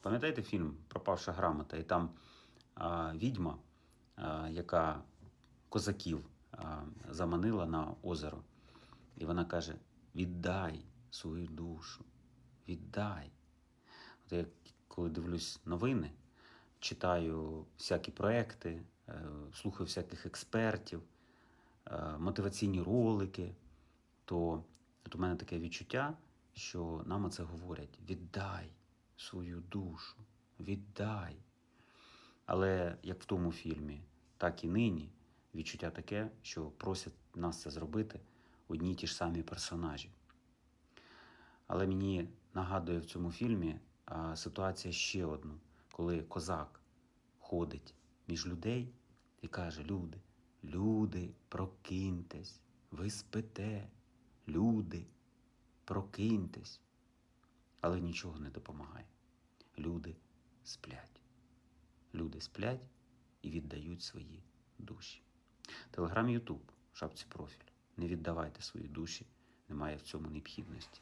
Пам'ятаєте фільм Пропавша грамота? І там а, відьма, а, яка козаків а, заманила на озеро. І вона каже: віддай свою душу, віддай. От я коли дивлюсь новини, читаю всякі проекти, е, слухаю всяких експертів, е, мотиваційні ролики, то от у мене таке відчуття, що нам оце говорять: віддай свою душу, віддай. Але як в тому фільмі, так і нині відчуття таке, що просять нас це зробити одні й ті ж самі персонажі. Але мені нагадує в цьому фільмі ситуація ще одну, коли козак ходить між людей і каже: Люди, люди, прокиньтесь, ви спите, люди, прокиньтесь. Але нічого не допомагає. Люди сплять. Люди сплять і віддають свої душі. Телеграм Ютуб шапці профіль. Не віддавайте свої душі, немає в цьому необхідності.